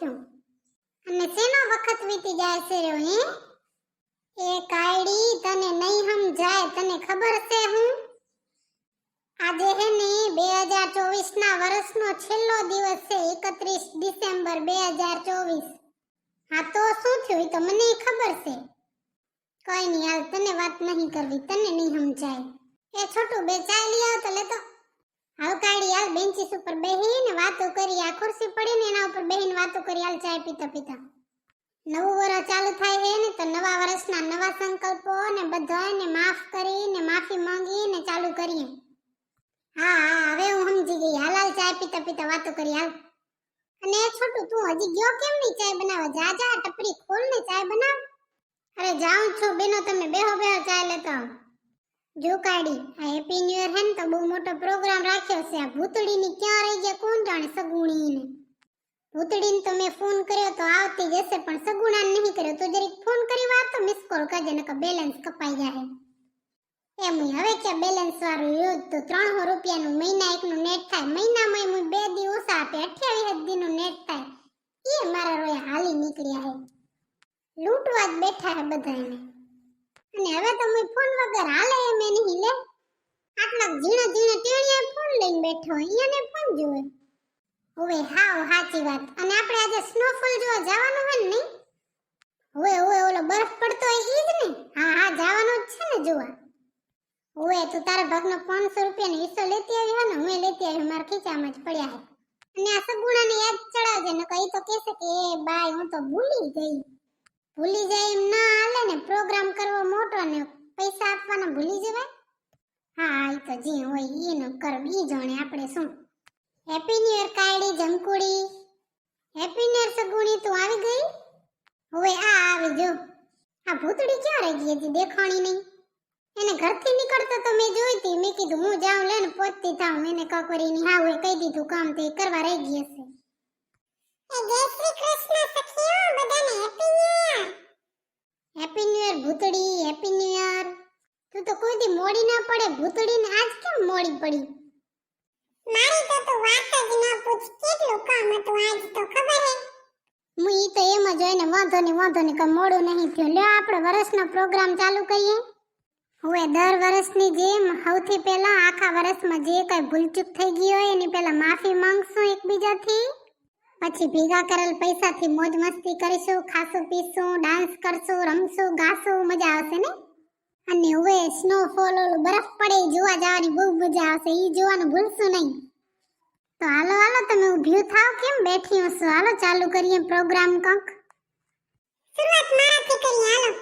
થયું અને શેનો વખત વીતી જાય છે રે એ કાયડી તને નહીં સમજાય, તને ખબર છે હું? આજે હે ને બે હજાર ચોવીસ ના વર્ષનો છેલ્લો દિવસ છે, એકત્રીસ ડિસેમ્બર બે હજાર ચોવીસ. હા તો શું થયું? તો મને ખબર છે. કઈ નહીં, હાલ તને વાત નહીં કરવી, તને નહીં સમજાય. એ છોટું બે ચાલી આવ તો લેતો હાલ કાઢી હાલ બેન્ચીસ ઉપર બેહીને વાતો કરી, આ ખુરશી પડીને એના ઉપર બેહીને વાતો કરી, હાલ ચાય પીતા પીતા. નવું વર્ષ ચાલુ થાય છે ને, તો નવા વર્ષના નવા સંકલ્પો ને બધાને માફ કરીને, માફી માંગીને ચાલુ કરીએ. હા હા, હવે હું સમજી ગઈ. હાલ હાલ, ચાય પીતા પીતા, વાતો કરી, હાલ. અને છોટું, તું હજી ગયો કેમ નહીં ચાય બનાવવા? જા જા, ટપરી ખોલ ને ચાય બનાવ. અરે, જાઉં છું. બેનો, તમે બેહો બેહો ચાય લેતા. જો કાઢી આ હેપી ન્યુ યર હે ને, તો બહુ મોટો પ્રોગ્રામ રાખ્યો છે. આ ભૂતડીની ક્યાં રહી ગયા કોણ જાણે સગુણીને. ભૂતડીને તો મેં ફોન કર્યો તો આવતી જશે પણ સગુણા નહીં કર્યો. તું જરીક ફોન કરી વાર તો મિસ કોલ કરજે, નકર બેલેન્સ કપાઈ જાય એમ હવે કે બેલેન્સ વાળું યુદ્ધ તો ત્રણસો રૂપિયાનું મહિના એકનું નેટ થાય. મહિનામાં હું બે દી ઓછા આપે, અઠ્યાવીસ દીનું નેટ થાય. એ મારા રોયા હાલી નીકળ્યા હે લૂંટવા જ બેઠા હે બધાને અને હવે તો હું ફોન વગર હાલે એમ નહીં લે. આટલા ઝીણા ઝીણા ટેણીએ ફોન લઈને બેઠો અહીંયાને ફોન જોવે. હવે હાવ સાચી વાત. અને આપણે આજે સ્નોફોલ જોવા જવાનું હોય ને ઓવે હવે ઓલો બરફ પડતો હોય ઈ જ ને? હા હા, જવાનું જ છે ને જોવા. ઓવે તું તારા ભાગનો પાંચસો રૂપિયાનો હિસ્સો લેતી આવી હોય ને હું લેતી આવી મારા ખીચામાં જ પડ્યા હે અને આ સગુણાને યાદ ચડાવજે ને કઈ તો કહેશે કે, એ બાય, હું તો ભૂલી ગઈ. ભૂલી જાય એમ ના હાલે ને, પ્રોગ્રામ કરવો મોટો ને પૈસા આપવાના ભૂલી જવાય? હા એ તો જે હોય એનો કર, ઈ જાણે આપણે શું હેપી ન્યુ યર કાયડી જમકુડી હેપી ન્યુ યર સગુણી તું આવી ગઈ? હવે આ આવી જો. આ ભૂતડી ક્યાં રહી ગઈ હતી દેખાણી નહીં. એને ઘરથી નીકળતો તો મેં જોઈ હતી મેં કીધું હું જાઉં લે ને પહોંચતી થાઉં. એને કકોરીની હા હોય કહી દીધું કામ તે કરવા રહી ગઈ હશે. જય શ્રી કૃષ્ણ સખીઓ બધાને happy new year happy new year ભૂતડી happy new year તું તો કોઈ દી મોડી ના પડે ભૂતડીને આજ કેમ મોડી પડી? ન હે? ઈ તો એમ જ ને, વાંધો નહીં વાંધો નહીં, કઈ મોડું નહીં થયું. લ્યો, આપણે વર્ષનો પ્રોગ્રામ ચાલુ કરીએ. હવે દર વર્ષની જેમ, સૌથી પહેલા આખા વર્ષમાં જે કઈ ભૂલચૂક થઈ ગઈ હોય, એની પહેલા માફી માંગશું એકબીજાથી. પછી ભેગા કરેલ પૈસાથી મોજ મસ્તી કરીશું, ખાશું, પીશું, ડાન્સ કરશું, રમશું, ગાશું, મજા આવશે ને? અને હવે સ્નોફોલ ઓલું બરફ પડે જોવા જવાની બહુ મજા આવશે એ જોવાનું ભૂલશું નહીં. તો હાલો હાલો તમે ઊભી થાવ કેમ બેઠી હશો? હાલો ચાલુ કરીએ પ્રોગ્રામ કંક. શરૂઆત મારાથી કરીએ હાલો.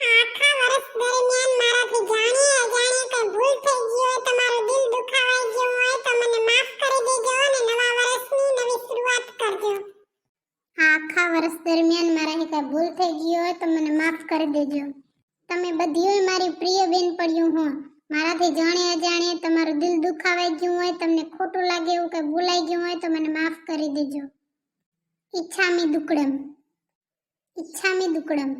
આખા વર્ષ દરમિયાન મારાથી જાણી અજાણી કઈ ભૂલ થઈ ગઈ હોય તમારું દિલ દુખાવાઈ ગયું હોય તો મને માફ કરી દેજો અને નવા વર્ષની નવી શરૂઆત કરજો. આખા વર્ષ દરમિયાન મારાથી કઈ ભૂલ થઈ ગઈ હોય તો મને માફ કરી દેજો. તમે બધીઓય મારી પ્રિય બેન પડ્યું હો. મારાથી જાણે અજાણે તમારું દિલ દુખાવાઈ ગયું હોય, તમને ખોટું લાગે એવું કે ભૂલાઈ ગયું હોય તો મને માફ કરી દેજો. ઈચ્છામી દુકડમ. ઈચ્છામી દુકડમ.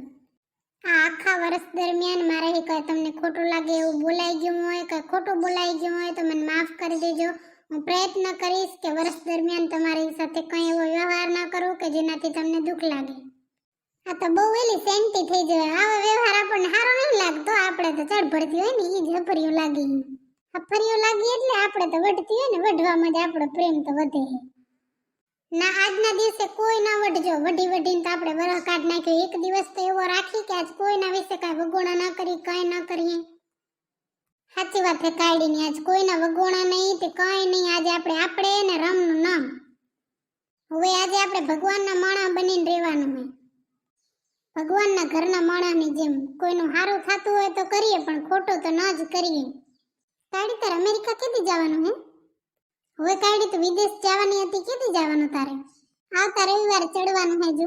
આ આખા વર્ષ દરમિયાન મારે કંઈ તમને ખોટું લાગે એવું બોલાઈ ગયું હોય કે ખોટું બોલાઈ ગયું હોય તો મને માફ કરી દેજો. હું પ્રયત્ન કરીશ કે વર્ષ દરમિયાન તમારી સાથે કંઈ એવો વ્યવહાર ન કરું કે જેનાથી તમને દુઃખ લાગે. આ તો બહુ એલી સેન્ટી થઈ જવે આવો વ્યવહાર આપણને સારો નહીં લાગતો. આપણે તો ચડભડતી હોય ને એ જ હફરિયું લાગી. હફરિયું લાગી એટલે આપણે તો વઢતી હોય ને વઢવામાં જ આપણો પ્રેમ તો વધે. ના, આજના દિવસે કોઈ ના વઢજો વઢી વઢીને તો આપણે વરહ કાઢ નાખ્યો. એક દિવસ તો એવો રાખી કે આજ કોઈના વિશે કાંઈ વગોણા ના કરી, કાંઈ ના કરીએ. સાચી વાત છે કાઢીને આજ કોઈના વગોણા નહીં તે કાંઈ નહીં. આજે આપણે આપણે ને રમનું નામ. હવે આજે આપણે ભગવાનના માણા બનીને રહેવાનું હોય. ભગવાનના ઘરના માણાની જેમ કોઈનું સારું થતું હોય તો કરીએ, પણ ખોટું તો ન જ કરીએ. તારી તારે અમેરિકા કેદી જવાનું હે? હવે કાઢી તો વિદેશ જવાની હતી, કેદી જવાનું તારે? આવતા રવિવારે ચડવાનું હે જો.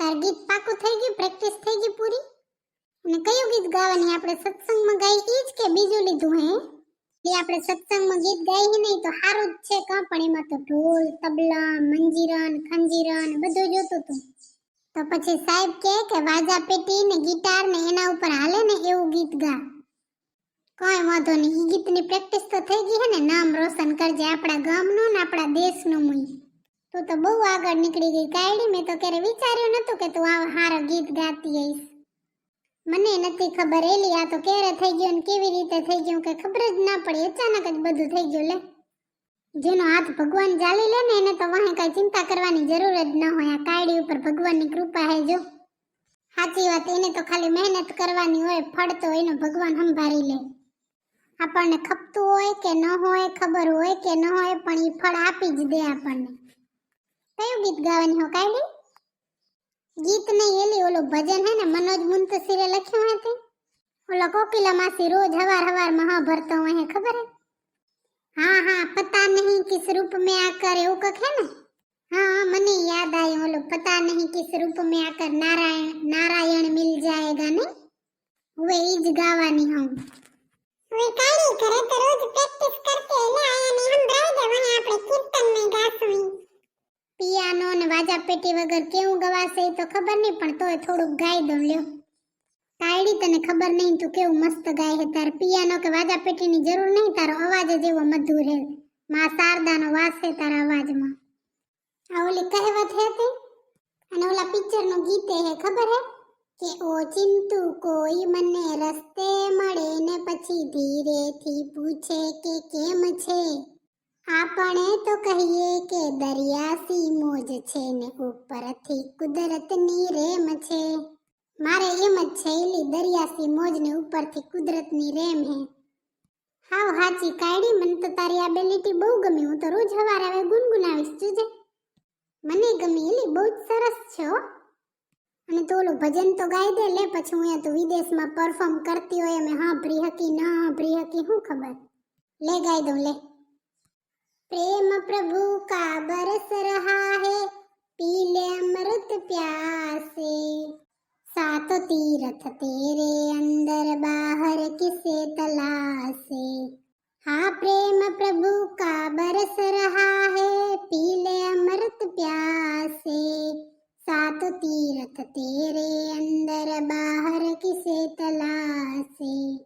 તાર ગીત પાકું થઈ ગયું, પ્રેક્ટિસ થઈ ગઈ પૂરી? અને કયું ગીત ગાવાની આપણે સત્સંગમાં ગાઈ એ જ કે બીજું લીધું હે? એ આપણે સત્સંગમાં ગીત ગાઈ નહીં તો સારું જ છે, કાં પણ એમાં તો ઢોલ, તબલા, મંજીરન, ખંજીરન બધું જોતું હતું તો પછી સાહેબ કહે કે વાજા પેટી ને ગિટાર ને એના ઉપર હાલે ને એવું ગીત ગા. કોઈ વાંધો નહીં એ ગીતની પ્રેક્ટિસ તો થઈ ગઈ હે ને, નામ રોશન કરજે આપણા ગામનું ને આપણા દેશનું મુઈ. તું તો બહુ આગળ નીકળી ગઈ કાયડી, મેં તો ક્યારે વિચાર્યું નહોતું કે તું આવા હારા ગીત ગાતી હઈશ મને નથી ખબર, એલી, આ તો ક્યારે થઈ ગયું ને કેવી રીતે થઈ ગયું કે ખબર જ ના પડી, અચાનક જ બધું થઈ ગયું લે. જેનો હાથ ભગવાન ચાલી લે ને, એને તો વાહે કઈ ચિંતા કરવાની જરૂર જ ન હોય. આ કાયડી ઉપર ભગવાનની કૃપા હે જો. સાચી વાત, એને તો ખાલી મહેનત કરવાની હોય, ફળ તો એનો ભગવાન સંભાળી લે. આપણને ખપતું હોય કે ન હોય, ખબર હોય કે ન હોય, પણ એ ફળ આપી જ દે આપણને. કયું ગીત ગાવાની હો કાયડી? ગીત નહીં, એલી ઓલું ભજન હે ને, મનોજ મુંતસીરે લખ્યું હે તે. ઓલો કોકિલા માસી રોજ હવાર હવારમાં હા ભરતો હોય, ખબર હે? નહીં કિસ રૂપ મેં આકર એવું કક ને હા મને યાદ આવ્યું ઓલો પતા નહીં કિસ રૂપ મેં આકર નારાયણ નારાયણ મિલ જાયેગા ને હવે એ ગાવાની હું હવે કાઈ ઘરે તો રોજ પ્રેક્ટિસ કરતે એટલે આયા ને સંભળાઈ દેવાને આપણે કીર્તન ને ગાશું પિયાનો ને વાજા પેટી વગર કેવું ગવાશે તો ખબર નહીં પણ તોય થોડુંક ગાઈ દઉં લ્યો કાયડી તને ખબર નહીં તું કેવું મસ્ત ગાય હે તાર પિયાનો કે વાજા પેટીની જરૂર નહીં તારો અવાજ જ એવો મધુર હે માં શારદાનો વાસ છે તારા અવાજમાં. આ ઓલી કહેવત હે તે? અને ઓલા પિક્ચરનું ગીતે હે, ખબર હે? કે ઓ ચિંતુ કોઈ મને રસ્તે મળે ને પછી ધીરેથી પૂછે કે કેમ છે? આપણે તો કહીએ કે દરિયાસી મોજ છે ને ઉપરથી કુદરતની રેમ છે. મારે એમ જ છે, એલી દરિયાસી મોજ ને ઉપરથી કુદરતની રેમ હે. હાવ હાચી કાયડી, મને તો તારી આ બેલિટી બહુ ગમી. હું તો રોજ હવાર આવે ગુનગુનાવીશ, જોજે. મને ગમી, એલી, બહુ જ સરસ છો અને તો ઓલું ભજન તો ગાઈ દે, લે, પછી હું તું વિદેશમાં પરફોર્મ કરતી હોય એમ હા ભરી હકી, ના હા ભરી હકી શું ખબર? લે, ગાઈ દઉં, લે. પ્રેમ પ્રભુ કા બરસ રહા હે પીલે અમૃત પ્યાસે. સાતો તીર્થ તેરે અંદર બહાર કિસે તલાશે. હા પ્રેમ પ્રભુ કા બરસ રહા હે પીલે અમૃત પ્યાસે. સાતો તીર્થ તેરે અંદર બહાર કિસે તલાશે.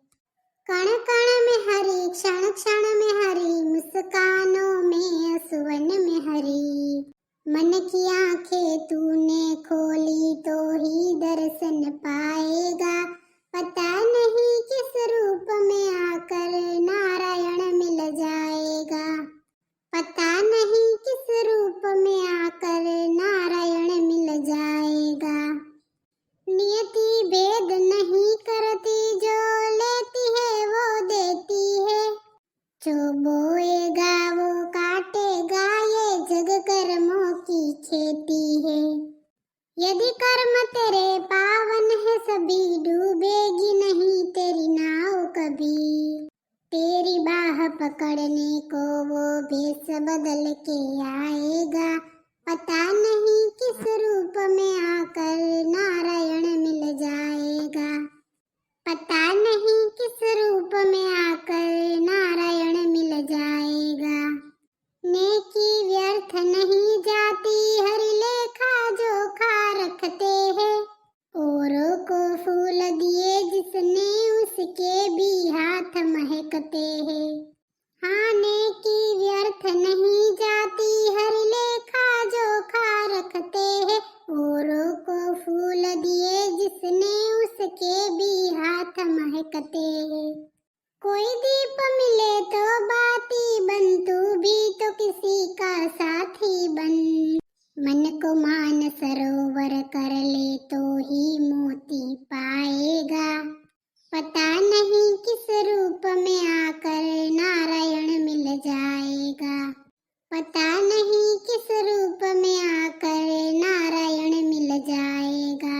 કણ કણ મે હરી, ક્ષણ ક્ષણ મે હરી, મુસ્કાનો મે સુવન મે હરી. मन की आंखें तूने खोली तो ही दर्शन पाएगा पता नहीं किस रूप में आकर नारायण मिल जाएगा पता नहीं किस रूप में आकर नारायण मिल जाएगा नियति भेद नहीं करती जो लेती है वो देती है जो बोएगा वो काटेगा ये जग कर्मों की खेती है यदि कर्म तेरे पावन है सभी डूबेगी नहीं तेरी नाव कभी तेरी बाह पकड़ने को वो भेष बदल के आएगा पता नहीं किस रूप में आकर नारायण मिल जाएगा पता नहीं किस रूप में आकर नारायण मिल जाएगा। नेकी व्यर्थ नहीं जाती हर लेखा जोखा रखते हैं। और को फूल दिए जिसने उसके भी हाथ महकते हैं हाँ। मन को मान सरोवर कर ले तो ही मोती पाएगा पता नहीं किस रूप में आकर नारायण मिल जाएगा पता नहीं किस रूप में आकर नारायण मिल जाएगा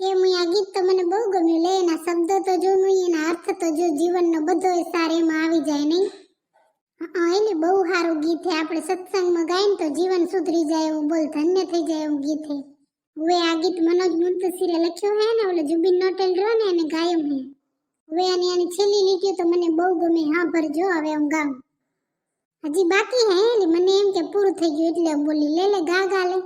એ હું આ ગીત તો મને બહુ ગમ્યું લે એના શબ્દો તો જો હું એના અર્થ તો જો જીવનનો બધો સાર એમાં આવી જાય નહીં હા એટલે બહુ સારું ગીત છે. આપણે સત્સંગમાં ગાય ને તો જીવન સુધરી જાય એવું બોલ, ધન્ય થઈ જાય એવું ગીત છે. હવે આ ગીત મનોજ મુંતસીરે લખ્યું હે ને, ઓલો જુબિન નોટેલ રહ્યો ને, એને ગાયું હે. હવે આની આની છેલ્લી લીટીઓ તો મને બહુ ગમે. હા ભરજો હવે હું ગાઉં. હજી બાકી હે એટલે મને એમ કે પૂરું થઈ ગયું એટલે બોલી, લે લે, ગા ગા, લે.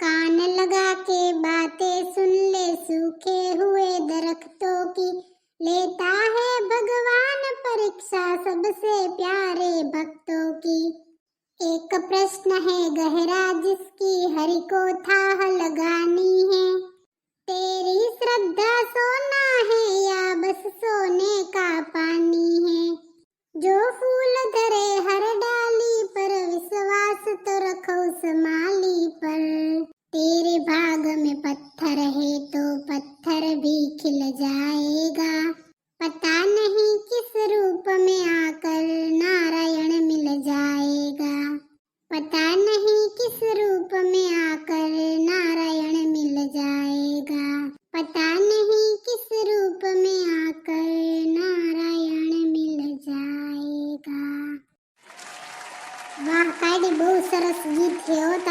કાન લગા કે બાતે સુન લે, સુખે હુએ દરખતો કી. लेता है भगवान सबसे प्यारे भक्तों की एक प्रश्न है गहरा जिसकी हरि को था लगानी है तेरी श्रद्धा सोना है या बस सोने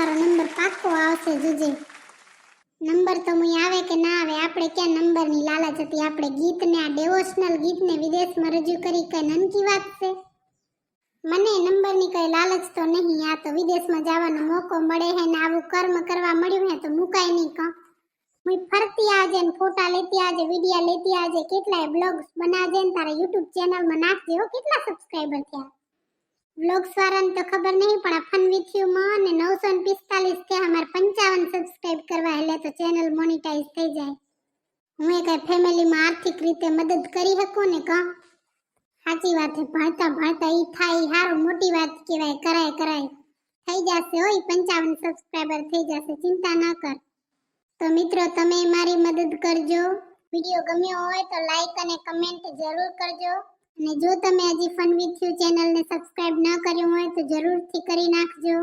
તારો નંબર પાક્કો આવશે, જોજે. નંબર તો મુય આવે કે ના આવે, આપણે ક્યાં નંબરની લાલચ હતી? આપણે ગીતને, આ ડેવોશનલ ગીતને વિદેશમાં રજૂ કરી કઈ નનકી વાત છે? મને નંબરની કઈ લાલચ તો નહીં, આ તો વિદેશમાં જવાનો મોકો મળે હે ને આવું કર્મ કરવા મળ્યું હે તો મુકાય નહીં કહું. હું ફરતી આજે ને ફોટા લેતી આજે, વિડિયા લેતી આજે, કેટલાય બ્લોગ્સ બનાવજે ને તારા યુટ્યુબ ચેનલમાં નાખજે હો, કેટલા સબસ્ક્રાઈબર થયા? વ્લોગ્સ તો ખબર નહીં, પણ આ ફન વિથ યુ માં અને નવસો ને પિસ્તાલીસ થયા અમારે પંચાવન સબસ્ક્રાઇબ કરવા એટલે તો ચેનલ મોનિટાઈઝ થઈ જાય. હું એ કઈ ફેમિલીમાં આર્થિક રીતે મદદ કરી શકું ને કહ સાચી વાત છે, ભણતા ભણતા ઈ થાય સારું મોટી વાત કહેવાય, કરાય કરાય. થઈ જશે હોય પંચાવન સબસ્ક્રાઇબર થઈ જશે, ચિંતા ન કર. તો મિત્રો, તમે મારી મદદ કરજો. વીડિયો ગમ્યો હોય તો લાઈક અને કમેન્ટ જરૂર કરજો. અને જો તમે હજી ફન વિથ યુ ચેનલને સબસ્ક્રાઇબ ન કર્યું હોય તો જરૂરથી કરી નાખજો.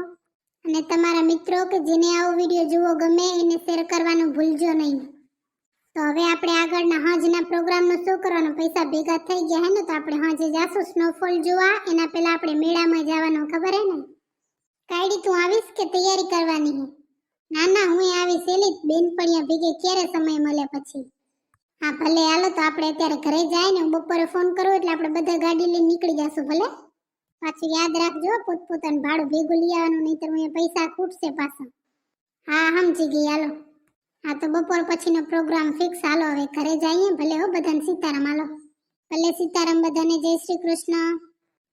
અને તમારા મિત્રો કે જેને આવો વીડિયો જોવો ગમે એને શેર કરવાનું ભૂલજો નહીં. તો હવે આપણે આગળના હાજના પ્રોગ્રામનું શું કરવાનું? પૈસા ભેગા થઈ ગયા હે ને, તો આપણે હાજે જાશું સ્નોફોલ જોવા. એના પહેલાં આપણે મેળામાં જવાનું, ખબર હે ને? કાયડી, તું આવીશ કે તૈયારી કરવાની હે? ના ના, હું આવીશ. એલી બેનપણીયા ભેગે ક્યારે સમય મળે પછી? હા, ભલે. હાલો તો આપણે અત્યારે ઘરે જાય ને બપોરે ફોન કરો એટલે આપણે બધા ગાડી લઈને નીકળી જશું, ભલે? પાછું યાદ રાખજો, પોતપોતાનું ભાડું ભેગું લઈ આવવાનું, નહીંતર મને પૈસા ખૂટશે પાછા. હા, સમજી ગઈ. હાલો. હા, તો બપોર પછીનો પ્રોગ્રામ ફિક્સ હાલો, હવે ઘરે જઈએ, ભલે હો, બધાને સીતારામ. હાલો. ભલે સીતારામ બધાને જય શ્રી કૃષ્ણ.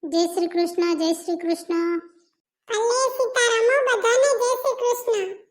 જય શ્રી કૃષ્ણ, જય શ્રી કૃષ્ણ. ભલે સીતારામ બધાને જય શ્રી કૃષ્ણ.